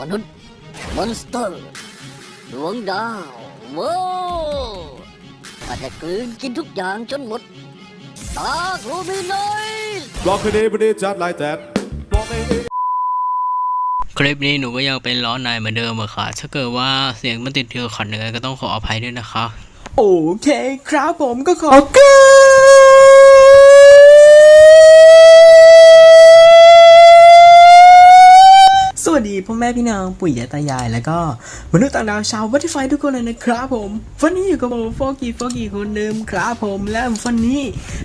มนุษย์มอนสเตอร์ดวงดาวว้าวอาจจะกลืนกินทุกอย่างจนหมดตาครูมีน้อย Block it in, but it's just like that. Block it in. คลิปนี้หนูก็ยังเป็นล้อนายเหมือนเดิมอะค่ะ ถ้าเกิดว่าเสียงมันติดเทือขัดยังไงก็ต้องขออภัยด้วยนะคะ โอเคครับผมก็ขอเกสวัสดี พ่อแม่พี่น้องปู่ย่าตายาย แล้วก็มนุษย์ต่างดาวชาววัตถุไฟทุกคนเลยนะครับผม วันนี้อยู่กับผมโฟกี้โฟกี้คนเดิมครับผมและวันนี้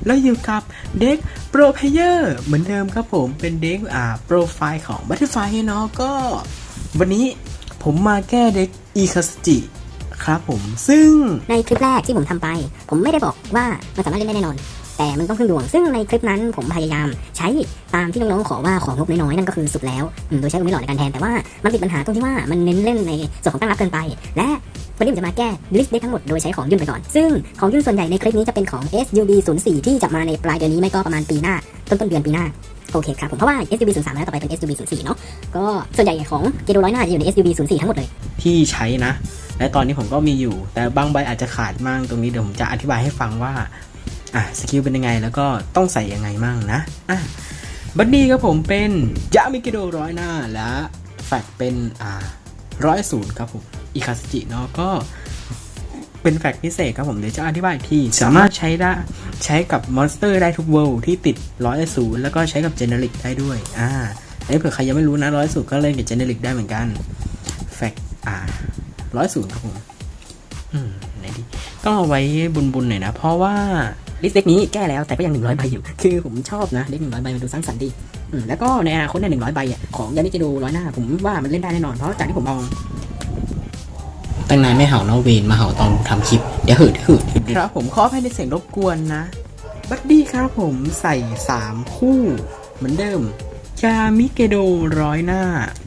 เราอยู่กับเด็กโปรเพเยอร์เหมือนเดิมครับผมเป็นเด็กอ่าโปรไฟล์ของวัตถุไฟเนาะก็ วันนี้ผมมาแก้เด็กอีคาสจิครับผมซึ่งในคลิปแรกที่ผมทำไป ผมไม่ได้บอกว่ามันสามารถเล่นได้แน่นอน แต่มันต้องพึ่งดวง ซึ่งในคลิปนั้นผมพยายามใช้ตามที่น้องๆขอว่าของงบน้อยๆนั่นก็คือสุดแล้วโดยใช้อุไม่หลอดในการแทนแต่ว่ามันติดปัญหาตรงที่ว่ามันเน้นเล่นในส่วนของตั้งรับเกินไป และวันนี้ผมจะมาแก้ลิสต์เด็กทั้งหมดโดยใช้ของยุ่นไปก่อน ซึ่งของยุ่นส่วนใหญ่ในคลิปนี้จะเป็นของ SUB 0 4ที่จะมาในปลายเดือนนี้ไม่ก็ประมาณปีหน้า ต้นต้นเดือนปีหน้าโอเคครับผมเพราะว่า SUB 0 3แล้วต่อไปเป็น SUB 0 4เนาะก็ส่วนใหญ่ของเกโดร้อยหน้าจะอยู่ใน SUB 0 4ทั้งหมดเลย ที่ใช้นะ และตอนนี้ผมก็มีอยู่ แต่บางใบอาจจะขาดมั่งตรงนี้เดี๋ยวผมจะอธิบายให้ฟังว่า อะสกิลเป็นยังไงแล้วก็ต้องใส่ยังไงมั่งนะอะบัดดี้ครับผมเป็นยามิกิโดร้อยหน้าและแฟกเป็นอ่าร้อยศูนย์ครับผมอิคาสจิเนาะก็เป็นแฟกพิเศษครับผมเดี๋ยวจะอธิบายอีกทีสามารถใช้ได้ใช้กับมอนสเตอร์ได้ทุกเวลที่ติดร้อยศูนย์แล้วก็ใช้กับเจเนริกได้ด้วยอ่าอันนี้เผื่อใครยังไม่รู้นะร้อยศูนย์ก็เล่นกับเจเนริกได้เหมือนกันแฟกอ่าร้อยศูนย์ครับผมอืมไหนดีต้องเอาไว้บุญๆหน่อยนะ เพราะว่า ลิสต์เด็กนี้แก้แล้วแต่ก็ยังหนึ่งร้อยใบอยู่ คือผมชอบนะเด็กหนึ่งร้อยใบมันดูสร้างสรรค์ดีอืมแล้วก็ในอนาคตในหนึ่งร้อยใบอะของยานิจิโดร้อยหน้า ผมว่ามันเล่นได้แน่นอน เพราะจากที่ผมมองตั้งนานไม่เห่านอกเวนมาเห่าตอนทำคลิป เดี๋ยวหืดหืดครับผมขอให้ในเสียงรบกวนนะ บัดดี้ครับผมใส่สามคู่ เหมือนเดิมยามิเกโดร้อยหน้า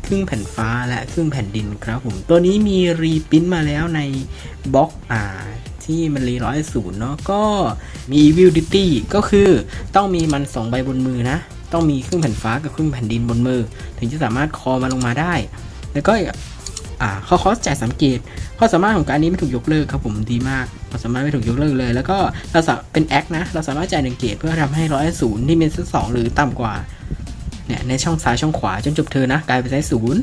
ครึ่งแผ่นฟ้าและครึ่งแผ่นดินครับผม ตัวนี้มีรีปริ้นมาแล้วในบล็อกอ่า ที่มันรีร้อยศูนย์เนาะก็มีวิวดิตี้ก็คือต้องมีมันสองใบบนมือนะ ต้องมีครึ่งแผ่นฟ้ากับครึ่งแผ่นดินบนมือ ถึงจะสามารถคอมาลงมาได้ แล้วก็อ่าข้อคอสจ่ายสังเกตข้อสามารถของการนี้ไม่ถูกยกเลิกครับผมดีมากข้อสามารถไม่ถูกยกเลิกเลย แล้วก็เราสาเป็นแอคนะ เราสามารถจ่ายหนึ่งเกตเพื่อทำให้ร้อยศูนย์ที่เป็นเซตสองหรือต่ำกว่าเนี่ยในช่องซ้ายช่องขวาจนจบเธอนะกลายเป็นไซส์ศูนย์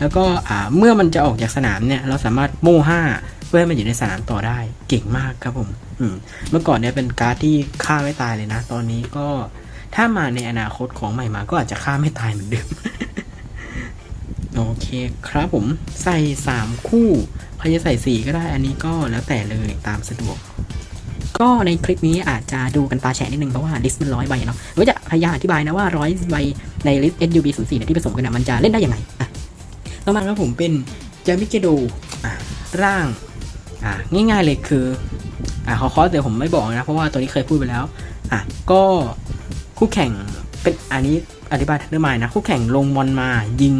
แล้วก็อ่าเมื่อมันจะออกจากสนามเนี่ยเราสามารถโม่ห้า พื่อให้มันอยู่ในสนามต่อได้เก่งมากครับผมเมื่อก่อนเนี่ยเป็นการ์ดที่ฆ่าไม่ตายเลยนะ ตอนนี้ก็ถ้ามาในอนาคตของใหม่มาก็อาจจะฆ่าไม่ตายเหมือนเดิมโอเคครับผมใส่ 3 คู่ใครจะใส่ 4 ก็ได้อันนี้ก็แล้วแต่เลยตามสะดวก ก็ในคลิปนี้อาจจะดูกันตาแฉะนิดนึงเพราะว่าลิสต์มันร้อยใบเนาะก็จะพยายามอธิบายนะว่าร้อยใบในลิสต์ SUB 0 4เนี่ยที่ผสมกันนะมันจะเล่นได้ยังไงอะต่อมาครับผมเป็นจามิเกโดอะร่าง อะง่ายๆเลยคืออะขอคอสเดี๋ยวผมไม่บอกนะ เพราะว่าตัวนี้เคยพูดไปแล้วอะก็คู่แข่งเป็นอันนี้อธิบายทันเดอร์มายนะคู่แข่งลงมอนมายิง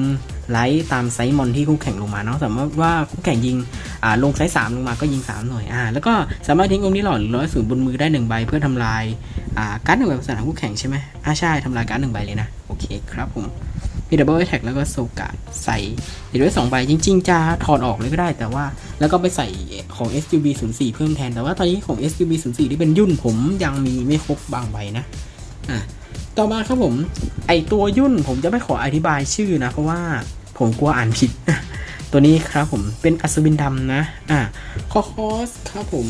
ไลท์ตามไซส์มอนที่คู่แข่งลงมาเนาะสมมติว่าคู่แข่งยิงอ่าลงไซส์สามลงมาก็ยิง3หน่วยอ่าแล้วก็สามารถทิ้งองค์นี้หลอดหรือร้อยศูนย์บนมือได้หนึ่งใบเพื่อทำลายอ่าการ์ดหนึ่งใบของสนามคู่แข่งใช่ไหมอ่าใช่ทำลายการ์ดหนึ่งใบเลยนะโอเคครับผม มีดับเบิลแท็กแล้วก็โซกาดใส่ติดไว้สองใบจริง ๆ จะถอดออกเลยก็ได้แต่ว่า แล้วก็ไปใส่ของ SUB 0 4เพิ่มแทน แต่ว่าตอนนี้ของ SUB 0 4ที่เป็นยุ่นผมยังมีไม่ครบบางใบนะอะต่อมาครับผมไอตัวยุ่นผมจะไม่ขออธิบายชื่อนะ เพราะว่าผมกลัวอ่านผิด ตัวนี้ครับผมเป็นอัศวินดำนะอ่าคอคอสครับผม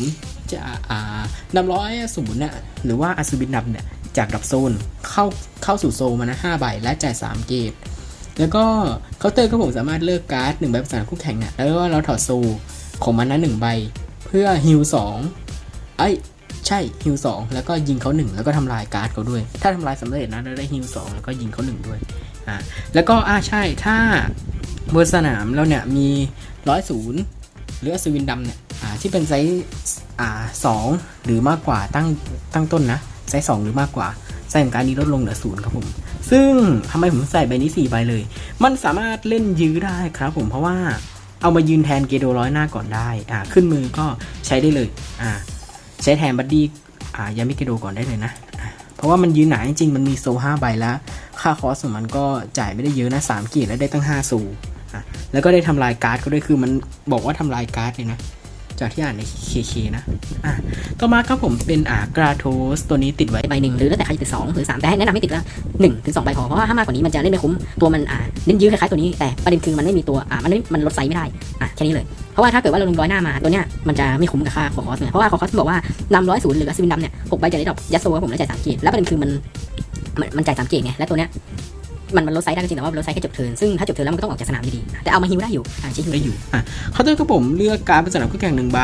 จะอ่านำร้อยศูนย์เนี่ยหรือว่าอัศวินดำเนี่ยจากดับโซนเข้าเข้าสู่โซมานะห้าใบและจ่ายสามเกต แล้วก็เคาน์เตอร์ก็ผมสามารถเลือกการ์ดหนึ่งใบภาษาคู่แข่งเนี่ยแล้วก็เราถอดโซลของมันนั้นหนึ่งใบ เพื่อฮิลสองไอ้ใช่ฮิลสองแล้วก็ยิงเขาหนึ่งแล้วก็ทำลายการ์ดเขาด้วย ถ้าทำลายสำเร็จนะเราได้ฮิลสองแล้วก็ยิงเขาหนึ่งด้วยอ่าแล้วก็อ่าใช่ถ้าบนสนามเราเนี่ยมีร้อยศูนย์หรืออัศวินดำเนี่ยอ่าที่เป็นไซส์อ่าสองหรือมากกว่าตั้งตั้งต้นนะไซส์สองหรือมากกว่าไซส์ของการนี้ลดลงเหลือศูนย์ครับผม ซึ่งทำไมผมใส่ใบนี้สี่ใบเลย มันสามารถเล่นยื้อได้ครับผมเพราะว่าเอามายืนแทนเกโดร้อยหน้าก่อนได้ อ่า ขึ้นมือก็ใช้ได้เลย อ่า ใช้แทนบัดดี้ อ่ายามิเกโดก่อนได้เลยนะ เพราะว่ามันยืนหนาจริงๆ มันมีโซห้าใบแล้ว ค่าคอสของมันก็จ่ายไม่ได้เยอะนะสามกีดแล้วได้ตั้งห้าซูแล้วก็ได้ทำลายการ์ดเขาด้วยคือมันบอกว่าทำลายการ์ดเลยนะ จากที่อ่านในเคเคนะอะต่อมาครับผมเป็นอ่ากราโทสตัวนี้ติดไว้ใบหนึ่งหรือแล้วแต่ใครจะติดสองหรือสามแต่ให้แนะนำให้ติดละหนึ่งถึงสองใบพอเพราะว่าถ้ามากกว่านี้มันจะเล่นไม่คุ้มตัวมันอ่าเน้นยื้อคล้ายๆตัวนี้แต่ประเด็นคือมันไม่มีตัวอ่ามันไม่มันลดไซส์ไม่ได้อะแค่นี้เลยเพราะว่าถ้าเกิดว่าเราลงร้อยหน้ามาตัวเนี้ยมันจะไม่คุ้มกับค่าของคอสเนี่ยเพราะว่าคอคอสบอกว่านำร้อยศูนย์หรืออัศวินดำเนี่ยหกใบจะได้ดอกยัดโซ่ผมแล้วจ่ายสามเกีแล้วประเด็นคือมันมันจ่ายสามเกีไงและตัวเนี้ย มันมันลดไซส์ได้ก็จริงแต่ว่าลดไซส์แค่จบเทินซึ่งถ้าจบเทินแล้วมันก็ต้องออกจากสนามอยู่ดี แต่เอามาฮิวได้อยู่อ่าใช้ฮิวได้อยู่อะเคาน์เตอร์ครับผมเลือกการเป็นสนามคู่แข่งหนึ่งใบ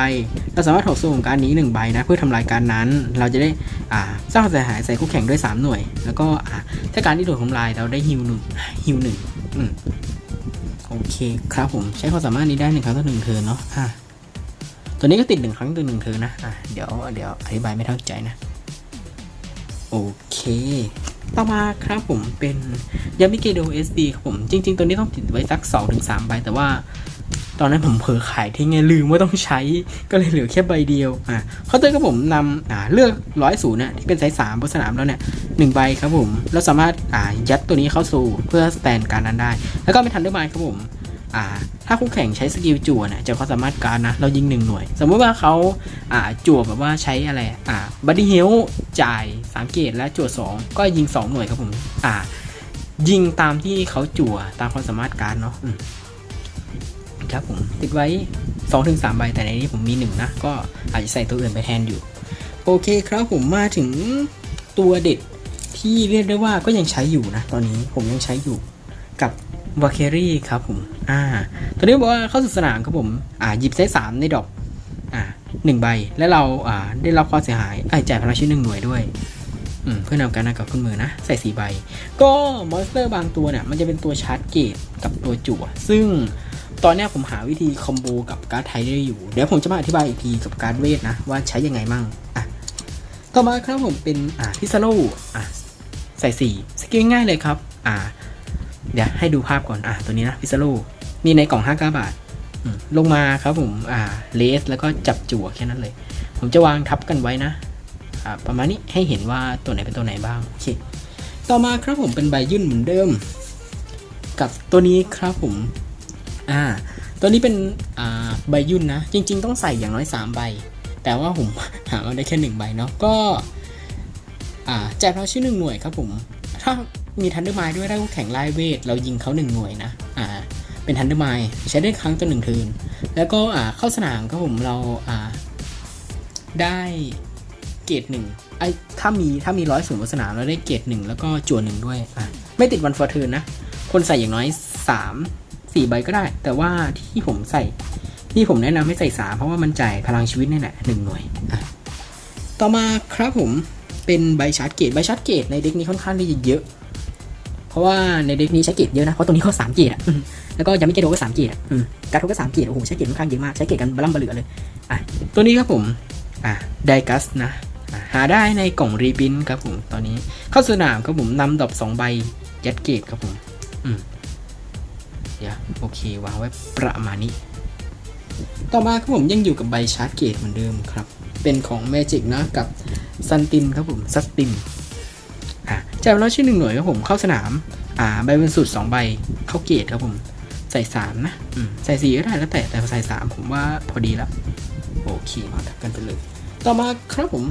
เราสามารถถอดโซ่ของการนี้หนึ่งใบนะเพื่อทำลายการนั้น เราจะได้อ่าสร้างความเสียหายใส่คู่แข่งด้วย 3 หน่วย แล้วก็อ่าถ้าการที่โดนทำลายเราได้ฮิวหนึ่งฮิวหนึ่งอืมโอเคครับผมใช้ความสามารถนี้ได้หนึ่งครั้งต่อหนึ่งเทินเนาะอะตัวนี้ก็ติดหนึ่งครั้งต่อหนึ่งเทินนะอะเดี๋ยวเดี๋ยวอธิบายไม่เข้าใจนะ โอเค ต่อมาครับผมเป็นยามิเกโด SD ครับผม จริง ๆ ตัวนี้ต้องติดไว้สัก 2-3 ใบ แต่ว่า ตอนนั้นผมเผลอขายทิ้งไงลืมว่าต้องใช้ก็เลยเหลือแค่ใบเดียวอ่าเขาเตอร์ก็ผมนำอ่าเลือกร้อยศูนย์เนี่ยที่เป็นไซส์สามบนสนามแล้วเนี่ยหนึ่งใบครับผม เราสามารถอ่ายัดตัวนี้เข้าสู่เพื่อสแตนการนั้นได้ แล้วก็ไปทันด้วยไมายครับผม อ่าถ้าคู่แข่งใช้สกิลจั่วเนี่ยจะควาสามารถการนะ เรายิงหนึ่งหน่วย สมมติว่าเขาอ่าจั่วแบบว่าใช้อะไรอ่าบัดดี้เฮลจ่ายสามเกตและจั่วสองก็ยิงสองหน่วยครับผมอ่ายิงตามที่เขาจั่วตามความสามารถการเนาะครับผมติดไว้ 2-3ใบแต่ในนี้ผมมี 1 นะ ก็อาจจะใส่ตัวอื่นไปแทนอยู่ โอเคครับผมมาถึงตัวเด็ดที่เรียกได้ว่าก็ยังใช้อยู่นะ ตอนนี้ผมยังใช้อยู่กับ วาเครี่ครับผม อ่า ตัวนี้บอกว่าเข้าสู่สนามครับผม อ่า หยิบไซส์สามในดอก อ่าหนึ่งใบ และเรา อ่า ได้รับความเสียหายอ่าจ่ายพลังชีวิตหนึ่งหน่วยด้วย อืม เพื่อนำการนำกับขึ้นมือนะ ใส่สี่ใบ ก็มอนสเตอร์บางตัวเนี่ย มันจะเป็นตัวชาร์จเกตกับตัวจั่ว ซึ่งตอนนี้ผมหาวิธีคอมโบกับการ์ดไทยได้อยู่ เดี๋ยวผมจะมาอธิบายอีกทีกับการ์ดเวทนะ ว่าใช้ยังไงมั่ง อะ ต่อมาครับผมเป็น อ่า พิซซาโลอะ ใส่สี่สกิลง่ายเลยครับ อ่า เดี๋ยวให้ดูภาพก่อนอะตัวนี้นะพิซาโลมีในกล่อง 59 บาท ลงมาครับผมอ่าเลสแล้วก็จับจั่วแค่นั้นเลย ผมจะวางทับกันไว้นะอ่าประมาณนี้ให้เห็นว่าตัวไหนเป็นตัวไหนบ้างโอเคต่อมาครับผมเป็นใบยื่นเหมือนเดิม กับตัวนี้ครับผมอ่าตัวนี้เป็นอ่าใบยุ่นนะ จริง ๆ ต้องใส่อย่างน้อย 3 ใบ แต่ว่าผมหามาได้แค่ 1 ใบเนาะก็อ่าแจกเราชื่อหนึ่งหน่วยครับผมถ้า มีทันเดอร์ไมด้วยได้คู่แข่งไล่เวท เรายิงเขาหนึ่งหน่วยนะอ่าเป็นทันเดอร์ไมใช้ได้ครั้งต่อหนึ่งเทินแล้วก็อ่าเข้าสนามครับผมเราอ่าได้เกรดหนึ่งไอ้ถ้ามีถ้ามีร้อยศูนย์บนสนามเราได้เกรดหนึ่งแล้วก็จั่วหนึ่งด้วยอ่าไม่ติดวันฟอร์เทินนะ คนใส่อย่างน้อยสามสี่ใบก็ได้ แต่ว่าที่ผมใส่ที่ผมแนะนำให้ใส่สามเพราะว่ามันจ่ายพลังชีวิตนี่แหละหนึ่งหน่วยอะต่อมาครับผมเป็นใบชาร์จเกตใบชาร์จเกตในเด็กนี้ค่อนข้างที่จะเยอะ เพราะว่าในเด็กนี้ใช้เกตเยอะนะ เพราะตัวนี้เขาสามเกตอะอืมแล้วก็ยังไม่เกโดก็สามเกตอะอืมการ์ดก็สามเกตโอ้โหใช้เกตค่อนข้างเยอะมาก ใช้เกตกันบลัมบะเหลือเลย อะ ตัวนี้ครับผม อะไดกัสนะ หาได้ในกล่องรีบินครับผมตอนนี้ เข้าสนามครับผมนำดอกสองใบยัดเกตครับผม อืมเดี๋ยวโอเควางไว้ประมาณนี้ ต่อมาครับผมยังอยู่กับใบชาร์จเกตเหมือนเดิมครับ เป็นของ Magic นะกับซันตินครับผมซัสติน อ่าจากแล้วชื่อหนึ่งหน่วยครับผมเข้าสนาม อ่าใบบนสุดสองใบเข้าเกตครับผม ใส่สามนะใส่สี่ก็ได้แล้วแต่แต่ใส่สามผมว่าพอดีแล้วโอเคมาดับกันไปเลย ต่อมาครับผม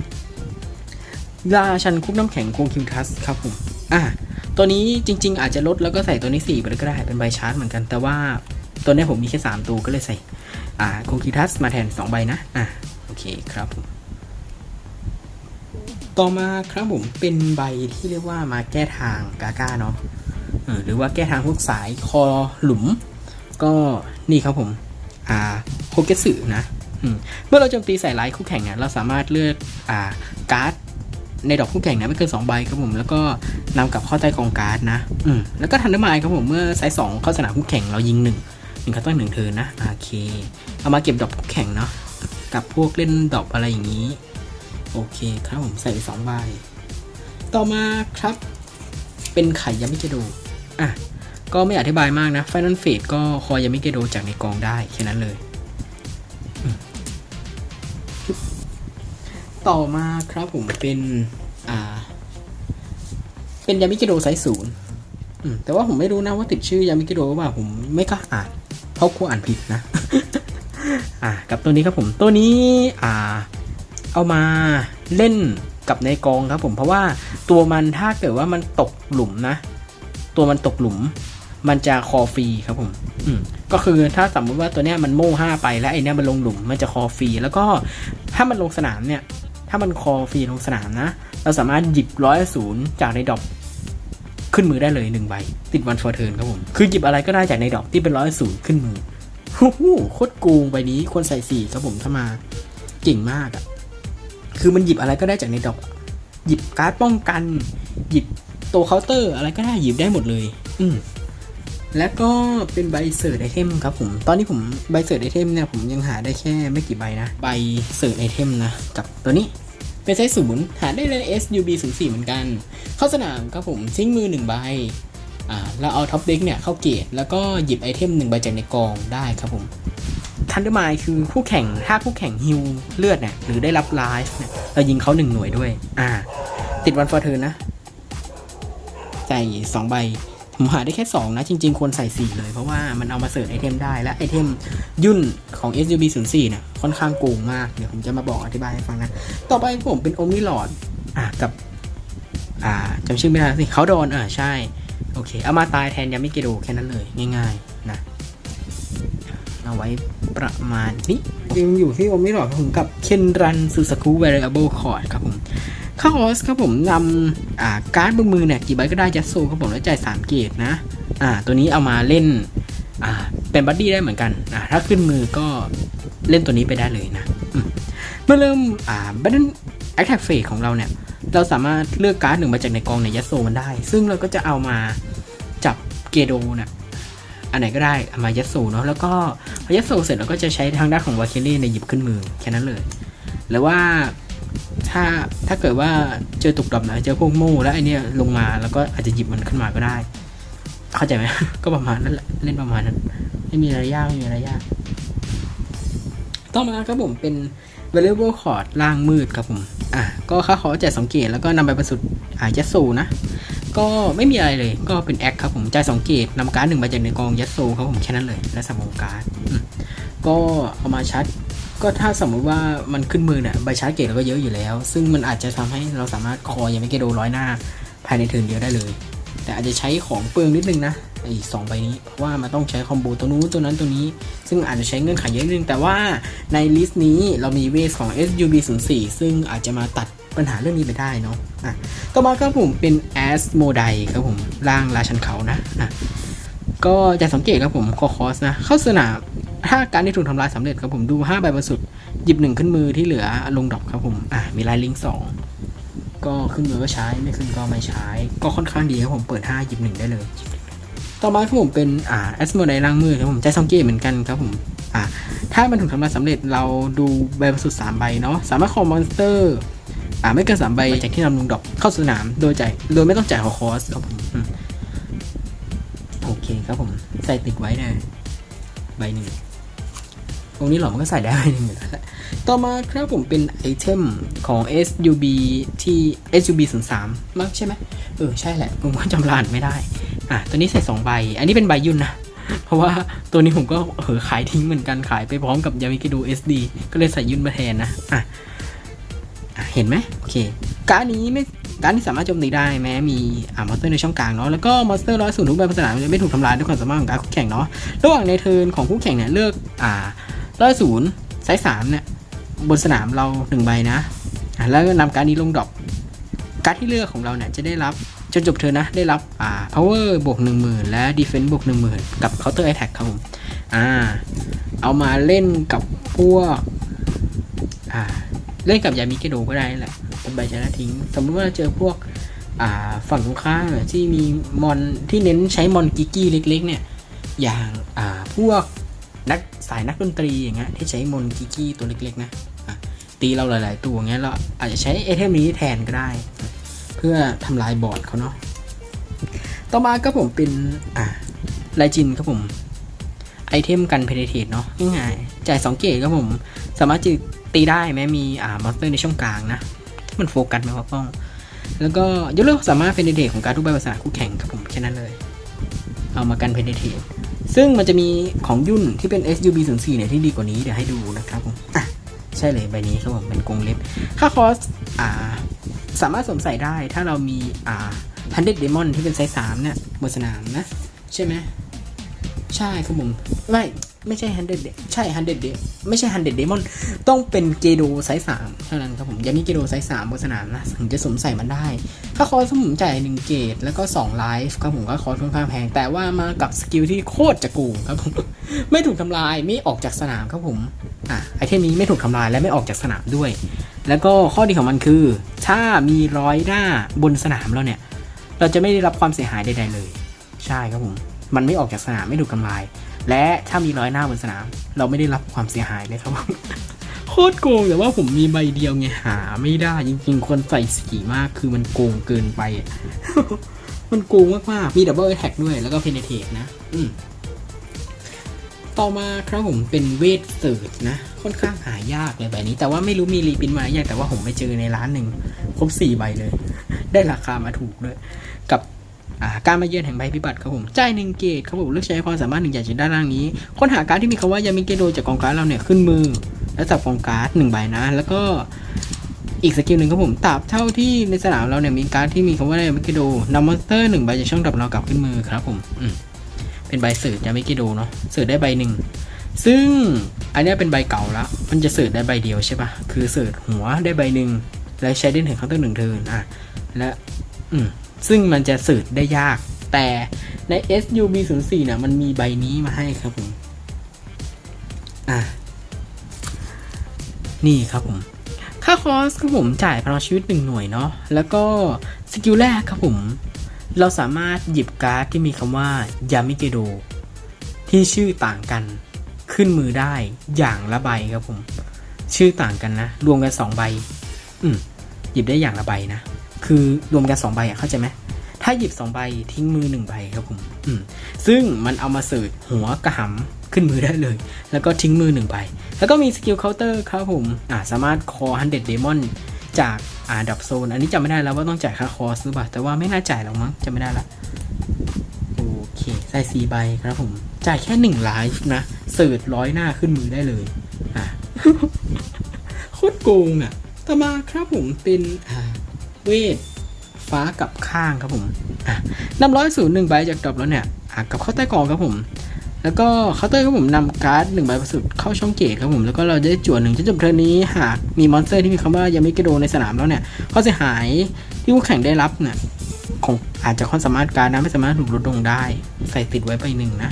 ราชันคุกน้ำแข็งโคคิวทัสครับผมอ่าตัวนี้จริง ๆ อาจจะลดแล้วก็ใส่ตัวนี้4ไปเลยก็ได้เป็นใบชาร์จเหมือนกัน แต่ว่าตัวนี้ผมมีแค่3ตัวก็เลยใส่อ่าโคคิทัสมาแทน2ใบนะอ่าโอเคครับผม ต่อมาครับผมเป็นใบที่เรียกว่ามาแก้ทางกาก้าเนาะหรือว่าแก้ทางพวกสายคอหลุม ก็นี่ครับผมอ่าโคเกสึนะอมเมื่อเราโจมตีใส่ไลท์คู่แข่งเนี่ยเราสามารถเลือกอ่าการ์ดในดอกคู่แข่งนะไม่เกิน2ใบครับผมแล้วก็นำกลับเข้าใต้กองการ์ดนะอืมแล้วก็ทันเดอร์มายครับผมเมื่อไซส์สองเข้าสนามคู่แข่งเรายิงหนึ่งหนึ่งครั้งต้องหนึ่งเทินนะโอเค เอามาเก็บดอกคู่แข่งเนาะกับพวกเล่นดอกอะไรอย่างนี้ โอเคครับผมใส่ไปสองใบ ต่อมาครับ เป็นไข่ยามิเกโดอะ ก็ไม่อธิบายมากนะไฟนอลเฟดก็คอยยามิเกโดจากในกองได้แค่นั้นเลย ต่อมาครับผมเป็นอ่า เป็นยามิเกโดไซส์ศูนย์แต่ว่าผมไม่รู้นะว่าติดชื่อยามิเกโดหรือเปล่าผมไม่กล้าอ่านเพราะครูอ่านผิดนะ อ่า กับตัวนี้ครับผมตัวนี้อ่า เอามาเล่นกับในกองครับผมเพราะว่าตัวมันถ้าเกิดว่ามันตกหลุมนะ ตัวมันตกหลุม มันจะคอฟรีครับผมอืมก็คือถ้าสมมติว่าตัวเนี้ยมันโม่ห้าไปแล้วไอเนี้ยมันลงหลุมมันจะคอฟรีแล้วก็ถ้ามันลงสนามเนี่ย ถ้ามันคอฟรีลงสนามนะ เราสามารถหยิบร้อยศูนย์จากในดอปขึ้นมือได้เลยหนึ่งใบติดวันฟอร์เทิร์นครับผมคือหยิบอะไรก็ได้จากในดอปที่เป็นร้อยศูนย์ขึ้นมือโคตรกูงใบนี้ควรใส่สี่ครับผมถ้ามาเก่งมากอะ คือมันหยิบอะไรก็ได้จากในดอกอะหยิบการ์ดป้องกัน หยิบตัวเคาน์เตอร์อะไรก็ได้หยิบได้หมดเลย อืมแล้วก็เป็นใบเสิร์ชไอเทมครับผม ตอนนี้ผมใบเสิร์ชไอเทมเนี่ยผมยังหาได้แค่ไม่กี่ใบนะ ใบเสิร์ชไอเทมนะกับตัวนี้เป็นไซส์ศูนย์หาได้เลย SUB 0 4เหมือนกัน เข้าสนามครับผมทิ้งมือหนึ่งใบอ่าแล้วเอาท็อปเด็กเนี่ยเข้าเกตแล้วก็หยิบไอเทมหนึ่งใบจากในกองได้ครับผม ทันเดอร์ไมคือคู่แข่งถ้าคู่แข่งฮิวเลือดเนี่ยหรือได้รับไลฟ์เนี่ยเรายิงเขาหนึ่งหน่วยด้วย อ่า ติดวันฟอร์เทิร์นนะใส่สองใบผมหาได้แค่ 2 นะ จริง ๆ ควรใส่ 4 เลย เพราะว่ามันเอามาเสิร์ชไอเทมได้และไอเทมยุ่นของ SUB 0 4เนี่ยค่อนข้างโกงมาก เดี๋ยวผมจะมาบอกอธิบายให้ฟังนะ ต่อไปผมเป็นโอมนิลอดอะกับ อ่าจำชื่อไม่ได้สิเขาโดนอ่าใช่ โอเค เอามาตายแทนยามิเกโดแค่นั้นเลย ง่าย ๆ นะ เอาไว้ ประมาณนี้ยังอยู่ที่โอมนิลอดครับผมกับเคนรันซูสกุเวเรเบิลคอร์ดครับผมข้าออสครับผมนำอ่าการ์ดบนมือเนี่ยกี่ใบก็ได้จัสโซครับผมแล้วจ่าย3เกตนะอ่าตัวนี้เอามาเล่นอ่าเป็นบัดดี้ได้เหมือนกันอ่าถ้าขึ้นมือก็เล่นตัวนี้ไปได้เลยนะมเมื่อเริ่มอ่าบัตเทิลแอคแท็กเฟสของเราเนี่ย เราสามารถเลือกการ์ดหนึ่งมาจากในกองในยัสโซมันได้ ซึ่งเราก็จะเอามาจับเกโดเนี่ย อันไหนก็ได้เอามายัดโซเนาะแล้วก็พอยัดโซเสร็จเราก็จะใช้ทางด้านของวาเคเล่ในหยิบขึ้นมือแค่นั้นเลย หรือว่าถ้าถ้าเกิดว่าเจอตุกดอกนะเจอพวกโม่แล้วไอเนี้ยลงมาแล้วก็อาจจะหยิบมันขึ้นมาก็ได้ เข้าใจไหม ก็ประมาณนั้นแหละเล่นประมาณนั้น ไม่มีอะไรยากไม่มีอะไรยากต่อมาครับผมเป็น variable chord ล่างมืดครับผมอะก็ค่าขอจ่ายสองเกตแล้วก็นำไปประสุดอ่ายัดโซนะ ก็ไม่มีอะไรเลย ก็เป็นแอคครับผมใจสองเกตนำการ์ดหนึ่งมาจากในกองยัดโซครับผมแค่นั้นเลย และสมองการ์ดก็เอามาชาร์จก็ถ้าสมมติว่ามันขึ้นมือเนี่ยใบชาร์จเกตเราก็เยอะอยู่แล้ว ซึ่งมันอาจจะทำให้เราสามารถคอยังไม่เกโดร้อยหน้า ภายในเทิร์นเดียวได้เลย แต่อาจจะใช้ของเปลืองนิดนึงนะไอ้สองใบนี้เพราะว่ามันต้องใช้คอมโบตัวนู้นตัวนั้นตัวนี้ ซึ่งอาจจะใช้เงื่อนไขเยอะนิดนึง แต่ว่าในลิสต์นี้เรามีเวสของ SUB 0 4 ซึ่งอาจจะมาตัด ปัญหาเรื่องนี้ไปได้เนาะอะต่อมาครับผมเป็น As m o d i ครับผมร่างราชันเขานะอะก็จะสังเกตครับผมคอคอสนะ เข้าสนามถ้าการที่ถูกทำลายสำเร็จครับผมดู 5 ใบบนสุด หยิบหนึ่งขึ้นมือที่เหลือลงดอกครับผมอะมีลายลิงก์สองก็ขึ้นมือก็ใช้ไม่ขึ้นก็ไม่ใช้ ก็ค่อนข้างดีครับผมเปิด 5 หยิบหนึ่งได้เลย ต่อมาครับผมเป็นอ่าแอสโมไดล่างมือครับผมใจสังเกตเหมือนกันครับผมอ่าถ้ามันถูกทำลายสำเร็จเราดูใบบนสุด 3 ใบเนาะสามารถคอมมอนสเตอร์ อ่าไม่เกินสามใบจากที่นำลงดอกเข้าสนามโดยจ่ายโดยไม่ต้องจ่ายคอคอสครับผมอืมโอเคครับผม ใส่ติดไว้นะใบหนึ่งตรงนี้หรอมันก็ใส่ได้ใบหนึ่งอยู่แล้วแหละต่อมาครับผมเป็นไอเทมของ SUB ที่ SUB 0 3มั้งใช่ไหมเออ ใช่แหละ ผมก็จำรานไม่ได้ อะตัวนี้ใส่สองใบ อันนี้เป็นใบยุ่นนะเพราะว่าตัวนี้ผมก็เออขายทิ้งเหมือนกันขายไปพร้อมกับยามิกิดู SD ก็เลยใส่ยุ่นมาแทนนะ อะอะ เห็นไหมโอเคการนี้ไม่การที่สามารถโจมตีได้แม้มีอ่ามอนสเตอร์ในช่องกลางเนาะแล้วก็มอนสเตอร์ร้อยศูนย์ทุกใบบนสนามจะไม่ถูกทำลายด้วยความสามารถของการคู่แข่งเนาะระหว่างในเทิร์นของคู่แข่งเนี่ยเลือกอ่าร้อยศูนย์ไซส์สามเนี่ยบนสนามเราหนึ่งใบนะแล้วก็นำการนี้ลงดรอปการที่เลือกของเราเนี่ยจะได้รับจนจบเธอนะได้รับอ่า power บวก10,000 และ defense บวก10,000 กับ counter attack ครับผมอ่าเอามาเล่นกับพวกอ่า เล่นกับยามิเกโดก็ได้แหละเป็นใบชนะทิ้ง สมมติว่าเจอพวกฝั่งตรงข้ามที่มีมอนที่เน้นใช้มอนกิกกี้เล็ก ๆ เนี่ย อย่างาพวกนักสายนักดนตรีอย่างเงี้ยที่ใช้มอนกิกกี้ตัวเล็กๆนะะตีเราหลาย ๆ ตัวเงี้ยเราอาจจะใช้ไอเทมนี้แทนก็ได้ เพื่อทำลายบอร์ดเขาเนาะต่อมาก็ผมเป็นอ่าไลจินครับผม ไอเทมกันเพเนเทตเนาะง่ายๆจ่ายสองเกตครับผม สามารถจะตีได้แม้มีอ่ามอนสเตอร์ในช่องกลางนะ มันโฟกัสไหมวะป้อง แล้วก็ยกเลิกความสามารถเพเนเทตของการทุกใบภาษาคู่แข่งครับผมแค่นั้นเลย เอามากันเพเนเทตซึ่งมันจะมีของยุ่นที่เป็น SUB 0 4เนี่ยที่ดีกว่านี้เดี๋ยวให้ดูนะครับผมอะใช่เลยใบนี้ครับผมเป็นกรงเล็บ ค่าคอสอ่าสามารถสวมใส่ได้ถ้าเรามีอ่าฮันเดดเดมอนที่เป็นไซส์สามเนี่ยบนสนามนะ ใช่ไหม ใช่ครับผมไม่ไม่ใช่ฮันเดดเดใช่ฮันเดดเดไม่ใช่ฮันเดดเดมอนต้องเป็นเกโดไซส์สามเท่านั้นครับผมยังมีเกโดไซส์สามบนสนามนะถึงจะสวมใส่มันได้ ค่าคอสผมจ่ายหนึ่งเกตแล้วก็2ไลฟ์ครับผมก็คอสค่อนข้างแพง แต่ว่ามากับสกิลที่โคตรจะกูครับผมไม่ถูกทำลายไม่ออกจากสนามครับผมอะไอเทมนี้ไม่ถูกทำลายและไม่ออกจากสนามด้วย แล้วก็ข้อดีของมันคือ ถ้ามีรอยหน้าบนสนามเราเนี่ย เราจะไม่ได้รับความเสียหายใดๆเลย ใช่ครับผม มันไม่ออกจากสนามไม่ถูกทำลาย และถ้ามีรอยหน้าบนสนาม เราไม่ได้รับความเสียหายเลยครับผมโคตรโกงแต่ว่าผมมีใบเดียวไงหา ไม่ได้จริงๆควรใส่สีมากคือมันโกงเกินไปอะมันโกงมากๆ มีดับเบิลแท็กด้วยแล้วก็เพนเทตนะ อืต่อมาครับผมเป็นเวทเสิร์ชนะ ค่อนข้างหายากเลยแบบนี้ แต่ว่าไม่รู้มีรีปินมาหรือยังแต่ว่าผมไปเจอในร้านหนึ่งครบสี่ใบเลย ได้ราคามาถูกด้วย กับ การมาเยือนแห่งใบพิบัติครับผมจ่ายหนึ่งเกตครับผมเลือกใช้ความสามารถหนึ่งอย่างจากด้านล่างนี้ ค้นหาการดที่มีคำว่ายามิเกโดจากกองการดเราเนี่ยขึ้นมือ แล้วจับกองการ์ดหนึ่งใบนะ แล้วก็อีกสกิลหนึ่งครับผมตราบเท่าที่ในสนามเราเนี่ยมีการ์ดที่มีคำว่ายามิเกโดนำมอนสเตอร์หนึ่งใบจากช่องดับเรากลับขึ้นมือครับผมมเป็นใบสิร์ชยามิเกโดเนาะสิร์ชได้ใบหนึ่งซึ่งอันนี้เป็นใบเก่าละ มันจะสิร์ชได้ใบเดียวใช่ปะคือสิร์ชหัวได้ใบหนึ่งแล้วใช้ได้ถึงเคาน์เตอร์หนึ่งเทินอะและอืม ซึ่งมันจะสิร์ชได้ยาก แต่ใน SUB 0 4เนี่ยมันมีใบนี้มาให้ครับผม อะ นี่ครับผม ค่าคอสครับผมจ่ายพลังชีวิตหนึ่งหน่วยเนาะ แล้วก็สกิลแรกครับผม เราสามารถหยิบการ์ดที่มีคำว่ายามิเกโด ที่ชื่อต่างกันขึ้นมือได้อย่างละใบครับผม ชื่อต่างกันนะ รวมกันสองใบ อืมหยิบได้อย่างละใบนะ คือรวมกันสองใบอะเข้าใจไหมถ้าหยิบสองใบทิ้งมือหนึ่งใบครับผมอืมซึ่งมันเอามาสิร์ชหัวกระหำขึ้นมือได้เลย แล้วก็ทิ้งมือหนึ่งใบแล้วก็มีสกิลเคาน์เตอร์ครับผมอ่าสามารถคอฮันเดดเดมอนจากอ่าดับโซน อันนี้จำไม่ได้แล้วว่าต้องจ่ายค่าคอสหรือเปล่าแต่ว่าไม่น่าจ่ายหรอกมั้งจำไม่ได้ละโอเคใส่สี่ใบครับผม จ่ายแค่หนึ่งไลฟ์นะสิร์ชร้อยหน้าขึ้นมือได้เลยอ่าโคตรโกงอะต่อมาครับผมเป็นอ่า เวทฟ้ากับข้างครับผมนำร้อยศูนย์หนึ่งใบจากดรอปแล้วเนี่ยกับเข้าใต้กองครับผม แล้วก็เคาน์เตอร์ครับผมนำการ์ดหนึ่งใบประสุดเข้าช่องเกตครับผม แล้วก็เราจะได้จั่วหนึ่งจนจบเทิร์นนี้หากมีมอนสเตอร์ที่มีคำว่ายามิเกโดในสนามแล้วเนี่ยข้อเสียหายที่คู่แข่งได้รับเนี่ยของอาจจะความสามารถการดนะไม่สามารถถูกลดลงได้ ใส่ติดไว้ไปหนึ่งนะ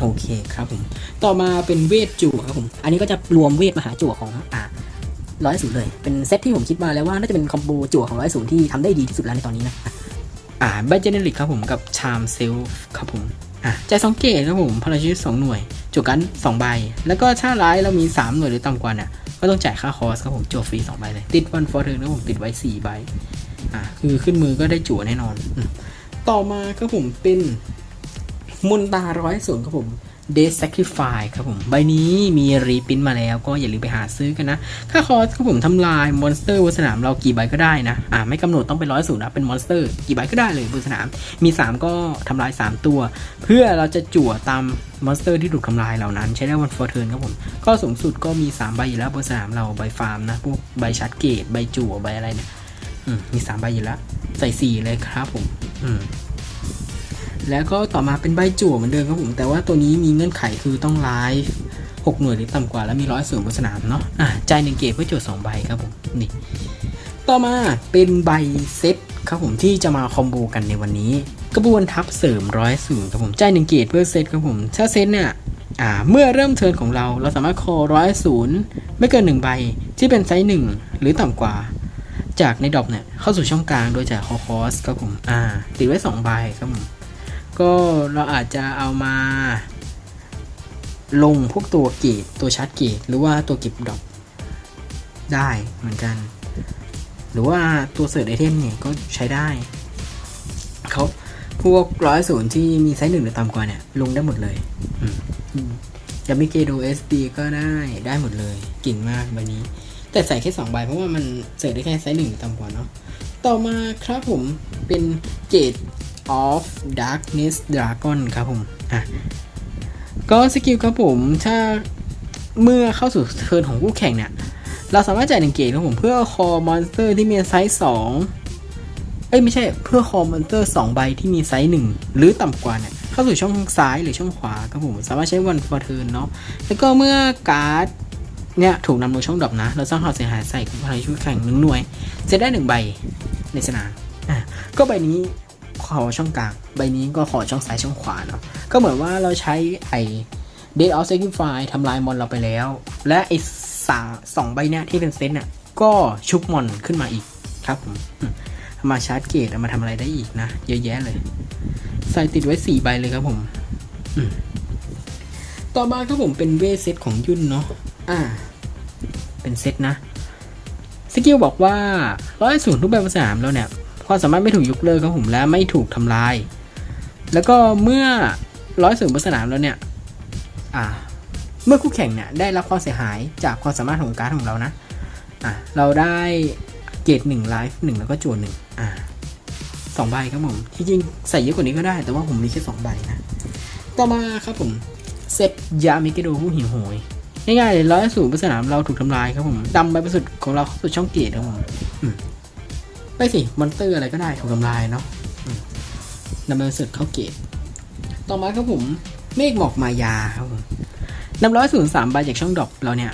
โอเคครับผม ต่อมาเป็นเวทจั่วครับผม อันนี้ก็จะรวมเวทมหาจั่วของอ่า ร้อยศูนย์เลย เป็นเซตที่ผมคิดมาแล้วว่าน่าจะเป็นคอมโบจั่วของร้อยศูนย์ที่ทำได้ดีที่สุดแล้วในตอนนี้นะ อ่าใบเจเนริกครับผมกับชามเซลครับผม อะใจายสองเกตครับผมพลังชีวิตสองหน่วยจั่วกันสองใบ แล้วก็ถ้าร้ายเรามีสามหน่วยหรือต่ำกว่าเนี่ยก็ต้องจ่ายค่าคอสครับผมจั่วฟรีสองใบเลย ติดวันฟอร์เทอร์ครับผมติดไว้สี่ใบ อ่าคือขึ้นมือก็ได้จั่วแน่นอน ต่อมาครับผมเป็นมุนตาร้อยศูนย์ครับผม d e a t Sacrifice ครับผม ใบนี้มีรีปรินท์มาแล้วก็อย่าลืมไปหาซื้อกันนะ ค่าคอสครับผมทำลายมอนสเตอร์บนสนามเรากี่ใบก็ได้นะ อ่าไม่กำหนดต้องเป็นร้อยศูนย์นะเป็นมอนสเตอร์กี่ใบก็ได้เลยบนสนาม มี 3 ก็ทำลาย 3 ตัว เพื่อเราจะจั่วตามมอนสเตอร์ที่ถูกทำลายเหล่านั้น ใช้ได้วันฟอร์เทิร์นครับผม ก็สูงสุดก็มี 3 ใบอยู่แล้วบนสนามเราใบฟาร์มนะพวกใบชาร์จเกตใบจั่วใบอะไรเนี่ยอืมมี3ใบอยู่แล้วใส่4เลยครับผม อืม แล้วก็ต่อมาเป็นใบจั่วเหมือนเดิมครับผม แต่ว่าตัวนี้มีเงื่อนไขคือต้องไลฟ์หกหน่วยหรือต่ำกว่าแล้วมีร้อยส่วนบนสนามเนาะอะจ่ายหนึ่งเกตเพื่อจั่วสองใบครับผมนี่ต่อมาเป็นใบเซตครับผมที่จะมาคอมโบกันในวันนี้ กระบวนทัพเสริมร้อยศูนครับผมจ่ายหนึ่งเกตเพื่อเซตครับผม ถ้าเซตเนี่ยอ่าเมื่อเริ่มเทิร์นของเราเราสามารถคอร้อยศูนย์ไม่เกินหนึ่งใบที่เป็นไซส์หนึ่งหรือต่ำกว่า จากในดอปเนี่ยเข้าสู่ช่องกลางโดยจ่ายคอคอสครับผมอ่าติดไว้สองใบครับผม ก็เราอาจจะเอามา ลงพวกตัวเกตตัวชาร์จเกตหรือว่าตัวเก็บดอปได้เหมือนกัน หรือว่าตัวเสิร์ชไอเทมเนี่ยก็ใช้ได้เขาพวกร้อยศูนย์ที่มีไซส์หนึ่งหรือต่ำกว่าเนี่ยลงได้หมดเลยอืมอืมยามิเกโดเอสดีก็ได้ได้หมดเลยเก่งมากใบนี้ แต่ใส่แค่สองใบเพราะว่ามันเสิร์ชได้แค่ไซส์หนึ่งหรือต่ำกว่าเนาะต่อมาครับผมเป็นเกต of Darkness Dragon ครับผม อะ ก็สกิลครับผม ถ้าเมื่อเข้าสู่เทิร์นของคู่แข่งเนี่ย เราสามารถจ่ายหนึ่งเกตครับผม เพื่อคอมอนสเตอร์ที่มีไซส์สองเอ้ย ไม่ใช่ เพื่อคอมอนสเตอร์สองใบที่มีไซส์หนึ่งหรือต่ำกว่าเนี่ย เข้าสู่ช่องซ้ายหรือช่องขวาครับผม สามารถใช้วันฟอร์เทิร์นเนาะ แล้วก็เมื่อการ์ดเนี่ยถูกนำลงช่องดรอปนะ เราสร้างความเสียหายใส่กับพลังชุดแข่งหนึ่งหน่วยจะได้หนึ่งใบในสนาม อะ ก็ใบนี้ ขอช่องกลาง ใบนี้ก็ขอช่องซ้ายช่องขวาเนาะก็เหมือนว่าเราใช้ไอ้ Day of Sacrifice ทำลายมอนเราไปแล้ว และไอ้สาสองใบเนี่ยที่เป็นเซตเนี่ยก็ชุบมอนขึ้นมาอีกครับผมมาชาร์จเกตเอามาทำอะไรได้อีกนะ เยอะแยะเลย ใส่ติดไว้สี่ใบเลยครับผมมต่อมาครับผมเป็นเวเซตของยุ่นเนาะอ่า เป็นเซตนะ สกิลบอกว่าร้อยศูนย์ทุกใบบนสนามแล้วเนี่ย ความสามารถไม่ถูกยกเลิกครับผมและไม่ถูกทำลาย แล้วก็เมื่อร้อยศูนบนสนามแล้วเนี่ยอ่าเมื่อคู่แข่งเนี่ยได้รับความเสียหายจากความสามารถของการ์ดของเรานะอ่าเราได้เกรดหนึ่งไลฟ์หนึ่งแล้วก็จวนหนึ่งอ่าสองใบครับผมที่จริงใส่เยอะกว่านี้ก็ได้ แต่ว่าผมมีแค่สองใบนะ ต่อมาครับผมเซตยามิเกโดผู้หิวโหยง่ายๆเลยร้อยศูนย์บนสนามเราถูกทำลายครับผมดำใบประสุดของเราเข้าสู่ช่องเกตครับผมอืม ไม่สิ มอนเตอร์อะไรก็ได้ถูกทำลายเนาะนำใบประสุดเข้าเกต ต่อมาครับผม เมฆหมอกมายาครับผมนำร้อยศูนย์สามใบจากช่องดอปเราเนี่ย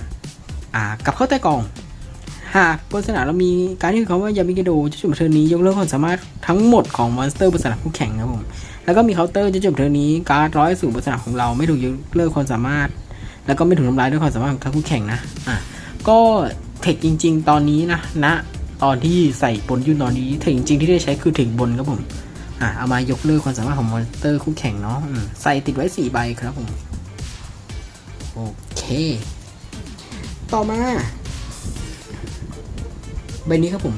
อ่า กับเข้าใต้กอง หากบนสนามเรามีการที่เขาว่ายามิเกโดจะจุดเทิร์นนี้ยกเลิกความสามารถทั้งหมดของมอนสเตอร์บนสนามคู่แข่งครับผม แล้วก็มีเคาน์เตอร์จะจบเทิร์นนี้การร้อยศูนย์บนสนามของเราไม่ถูกยกเลิกความสามารถ แล้วก็ไม่ถูกทำร้ายด้วยความสามารถของคู่แข่งนะ อะ ก็เทคจริง ๆ ตอนนี้นะณ ตอนที่ใส่บนยุ่นตอนนี้เทคจริงที่ได้ใช้คือเทคบนครับผมอะเอามายกเลิกความสามารถของมอนเตอร์คู่แข่งเนาะใส่ติดไว้สี่ใบครับผม โอเค ต่อมา ใบนี้ครับผม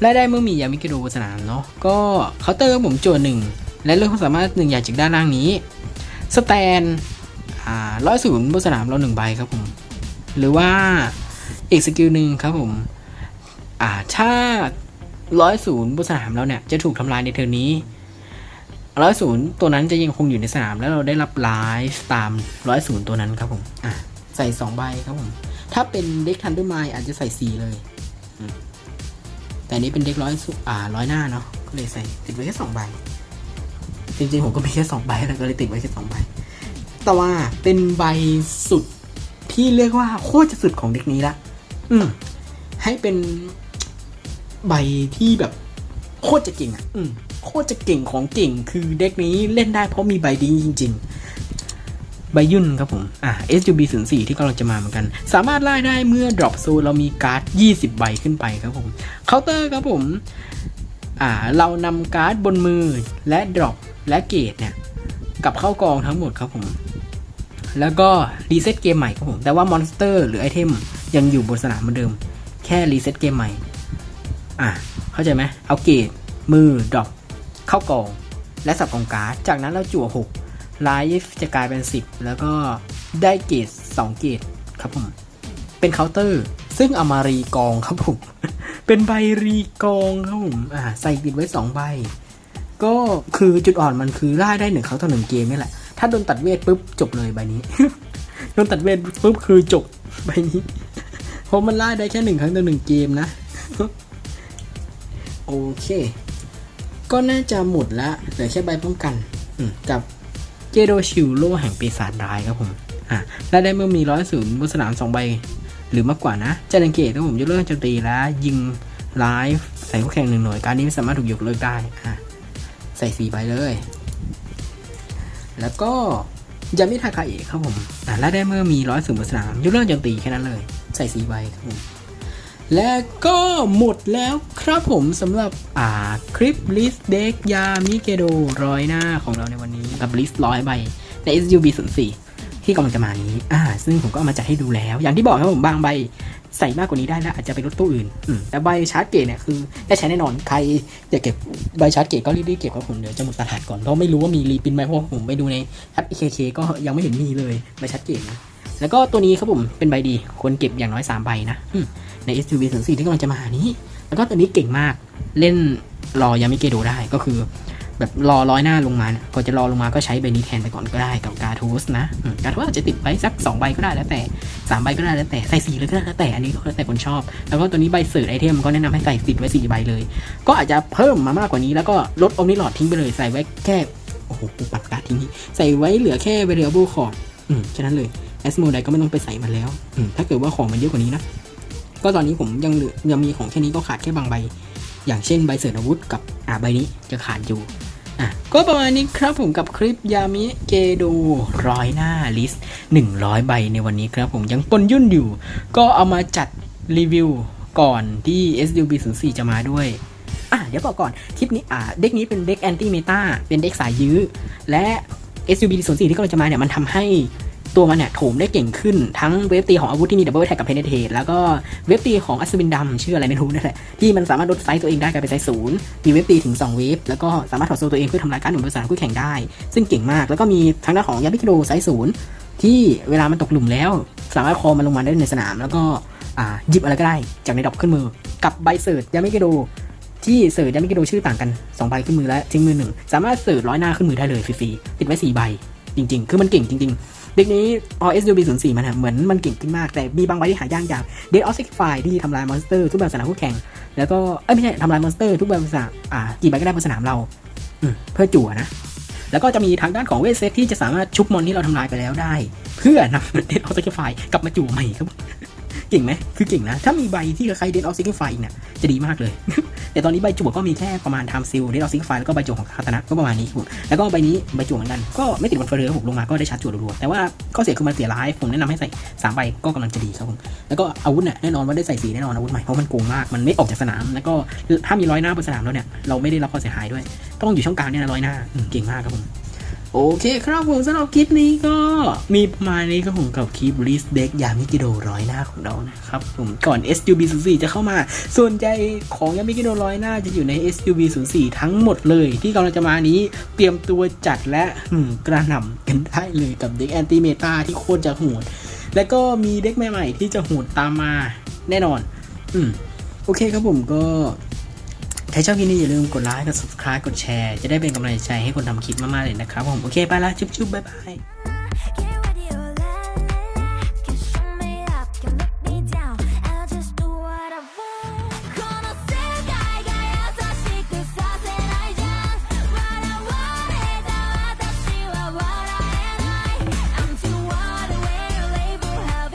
และได้เมื่อมียามิเกโดบนสนามเนาะก็เคาน์เตอร์ครับผมโจทย์หนึ่งและเลือกความสามารถหนึ่งอย่างจากด้านล่างนี้ สแตนอ่าร้อยศูนย์บนสนามเราหนึ่งใบครับผม หรือว่า อีกสกิลหนึ่งครับผมอ่าถ้าร้อยศูนย์บนสนามเราเนี่ยจะถูกทำลายในเทอร์นี้ร้อยศูนย์ตัวนั้นจะยังคงอยู่ในสนามแล้วเราได้รับไลฟ์ตามร้อยศูนย์ตัวนั้นครับผมอะใส่สองใบครับผม ถ้าเป็นเด็กทันด้วยไม้อาจจะใส่สี่เลย แต่อันนี้เป็นเด็กร้อยอ่าร้อยหน้าเนาะก็เลยใส่ติดไว้แค่สองใบ จริงๆ ผมก็มีแค่สองใบแล้วก็เลยติดไว้แค่สองใบ แต่ว่าเป็นใบสุดที่เรียกว่าโคตรจะสุดของเด็กนี้ละ อืมให้เป็นใบที่แบบโคตรจะเก่งอะ อืมโคตรจะเก่งของเก่ง คือเด็กนี้เล่นได้เพราะมีใบดีจริง ๆ ใบยุ่นครับผม อ่า SUB 0 4ที่กำลังจะมาเหมือนกัน สามารถไล่ได้เมื่อ drop zone เรามีการ์ด 20 ใบขึ้นไปครับผม เคาน์เตอร์ครับผม อ่า เรานำการ์ดบนมือและ drop และเกตเนี่ยกลับเข้ากองทั้งหมดครับผม แล้วก็รีเซ็ตเกมใหม่ครับผม แต่ว่ามอนสเตอร์หรือไอเทม ยังอยู่บนสนามเหมือนเดิม แค่รีเซ็ตเกมใหม่ อะ เข้าใจไหมเอาเกตมือดรอปเข้ากองและสับกองการ์ดจากนั้นเราจั่ว6ไลฟ์จะกลายเป็น 10 แล้วก็ได้เกต2เกตครับผม เป็นเคาน์เตอร์ ซึ่งเอามารีกองครับผม เป็นใบรีกองครับผม อ่าใส่ติดไว้ 2 ใบ ก็คือจุดอ่อนมันคือไล่ได้หนึ่งครั้งต่อหนึ่งเกมนี่แหละ ถ้าโดนตัดเวทปุ๊บจบเลยใบนี้ โดนตัดเวทปุ๊บคือจบใบนี้ เพราะมันไล่ได้แค่หนึ่งครั้งต่อหนึ่งเกมนะ โอเค ก็น่าจะหมดละเหลือแค่ใบป้องกันกับเจโดชิลโลแห่งปีศาจร้ายครับผมอะและได้เมื่อมีร้อยศูนย์บนสนามสองใบ หรือมากกว่านะจะสังเกตว่าผมยกเลิกโจมตีและยิงไลฟ์ใส่คู่แข่งหนึ่งหน่วย การนี้ไม่สามารถถูกยกเลิกได้อะใส่สี่ใบเลย แล้วก็ยามิทาคาเอะครับผมอะและได้เมื่อมีร้อยสูงบนสนามยกเลิกโจมตีแค่นั้นเลย ใส่สีใบครับผมและก็หมดแล้วครับผมสำหรับอ่าคลิปลิสเด็กยามิเกโดร้อยหน้าของเราในวันนี้กับลิสร้อยใบใน SUB 0 4ที่กำลังจะมานี้ อ่า ซึ่งผมก็ามาจัดให้ดูแล้ว อย่างที่บอกครับผมบางใบใส่มากกว่านี้ได้แล้วอาจจะไปลดตู้อื่น แต่ใบชาร์จเกตเนี่ยคือได้ใช้แน่นอน ใครอยากเก็บใบชาร์จเกตก็รีบๆเก็บครับผมเดี๋ยวจะหมดตลาดก่อน เพราะไม่รู้ว่ามีรีปินไหมเพราะว่าผมไปดูในแอป EKK ก็ยังไม่เห็นมีเลยใบชาร์จเกตนะ แล้วก็ตัวนี้ครับผมเป็นใบดีควรเก็บอย่างน้อย 3 ใบนะใน SUV 0 4ที่กำลังจะมานี้ แล้วก็ตัวนี้เก่งมากเล่นรอยามิเกโดได้ก็คือ แบบรอร้อยหน้าลงมาก่อนจะรอลงมาก็ใช้ใบนี้แทนไปก่อนก็ได้กับการทูสนะการทูสอาจจะติดไว้สัก 2 ใบก็ได้แล้วแต่ 3 ใบก็ได้แล้วแต่ใส่สีเลยก็ได้แล้วแต่อันนี้ก็แล้วแต่คนชอบ แล้วก็ตัวนี้ใบเสิร์ชไอเทมก็แนะนำให้ใส่ติดไว้4ใบเลย ก็อาจจะเพิ่มมามากกว่านี้ แล้วก็ลดอมนิลอดทิ้งไปเลยใส่ไว้แค่โอ้โหปัดการทิ้งใส่ไว้เหลือแค่ variable chord อืมแค่นั้นเลย อสโมไดก็ไม่ต้องไปใส่มันแล้วอืมถ้าเกิดว่าของมันเยอะกว่านี้นะ ก็ตอนนี้ผมยังเหลือยังมีของแค่นี้ก็ขาดแค่บางใบ อย่างเช่นใบเสริฐอาวุธกับอ่าใบนี้จะขาดอยู่อะก็ประมาณนี้ครับผมกับคลิปยามิเกโดร้อยหน้าลิสต์100 ใบในวันนี้ครับผมยังปนยุ่นอยู่ ก็เอามาจัดรีวิวก่อนที่ SUB 0 4จะมาด้วยอะเดี๋ยวบอกก่อนคลิปนี้อ่าเด็กนี้เป็นเด็กแอนตี้เมตาเป็นเด็กสายยื้อ และ SUB 0 4ที่กำลังจะมาเนี่ยมันทำให้ ตัวมันเนี่ยโถมได้เก่งขึ้นทั้งเวฟตีของอาวุธที่มีดับเบิลแท็กกับเพนเทตแล้วก็เวฟตีของอัศวินดำชื่ออะไรไม่รู้นั่นแหละที่มันสามารถลดไซส์ตัวเองได้กลายเป็นไซส์ศูนย์มีเวฟตีถึง2เวฟแล้วก็สามารถถอดโซ่ตัวเองเพื่อทำลายการหนุนบริษัทคู่แข่งได้ ซึ่งเก่งมากแล้วก็มีทางด้านของยาบิคิโดไซส์ศูนย์ที่เวลามันตกหลุมแล้ว สามารถคอมันลงมาได้ในสนาม แล้วก็หยิบอะไรก็ได้จากในดอกขึ้นมือ กับใบเสิร์ชยามิคิโดที่เสิร์ชยามิกิโดชื่อต่างกัน2ใบขึ้นมือและทิ้งมือหนึ่งสามารถเสิร์ชร้อยหน้าขึ้นมือได้เลยฟรีๆติดไว้4ใบจริง ๆ คือมันเก่งจริง ๆ เด็กนี้พอ SUB 0 4มันอะเหมือนมันเก่งขึ้นมากแต่มีบางใบที่หายากอย่าง Dead of Six Fire ที่ทำลายมอนสเตอร์ทุกแบบสนามคู่แข่ง แล้วก็เอ้ยไม่ใช่ทำลายมอนสเตอร์ทุกแบบสนามอ่ากี่ใบก็ได้บนสนามเราเพื่อจั่วนะแล้วก็จะมีทางด้านของเวทเซตที่จะสามารถชุบมอนที่เราทำลายไปแล้วได้ เพื่อนำ Dead of Six Fire กลับมาจั่วใหม่ครับ เก่งไหมคือเก่งนะ ถ้ามีใบที่คล้ายๆ Dead of Six Fire อีกเนี่ยจะดีมากเลย แต่ตอนนี้ใบจั่วก็มีแค่ประมาณ Time Seal Dead of Six Fire แล้วก็ใบจั่วของคาตนะก็ประมาณนี้ครับผมแล้วก็ใบนี้ใบจั่วเหมือนกันก็ไม่ติดวันเฟอร์เรอผมลงมาก็ได้ชาร์จจั่วรัวๆแต่ว่าข้อเสียคือมันเสียไลฟ์ผมแนะนำให้ใส่สามใบก็กำลังจะดีครับผมแล้วก็อาวุธเนี่ยแน่นอนว่าได้ใส่สีแน่นอนอาวุธใหม่เพราะมันโกงมากมันไม่ออกจากสนาม แล้วก็ถ้ามีร้อยหน้าบนสนามแล้วเนี่ยเราไม่ได้รับความเสียหายด้วย ต้องอยู่ช่องกลางเนี่ยนะร้อยหน้าเก่งมากครับผม โอเคครับผมสำหรับคลิปนี้ก็มีประมาณนี้ครับผมกับคลิป list deck ยามิกิโดร้อยหน้าของเรานะครับผมก่อน SUB 0 4จะเข้ามา ส่วนใจของยามิกิโดร้อยหน้าจะอยู่ใน SUB 0 4ทั้งหมดเลย ที่กำลังจะมานี้เตรียมตัวจัดและกระหน่ำกันได้เลยกับเด็กแอนติเมตาที่โคตรจะโหดแล้วก็มีเด็กใหม่ ๆ ที่จะโหดตามมาแน่นอน อืมโอเคครับผมก็ ครชอบคลิปนี้อย่าลืมกดไลค์ กด subscribe กดแชร์ จะได้เป็นกำลังใจให้คนทำคลิปมากๆเลยนะครับผม โอเค ไปละ จุ๊บๆบ๊ายบาย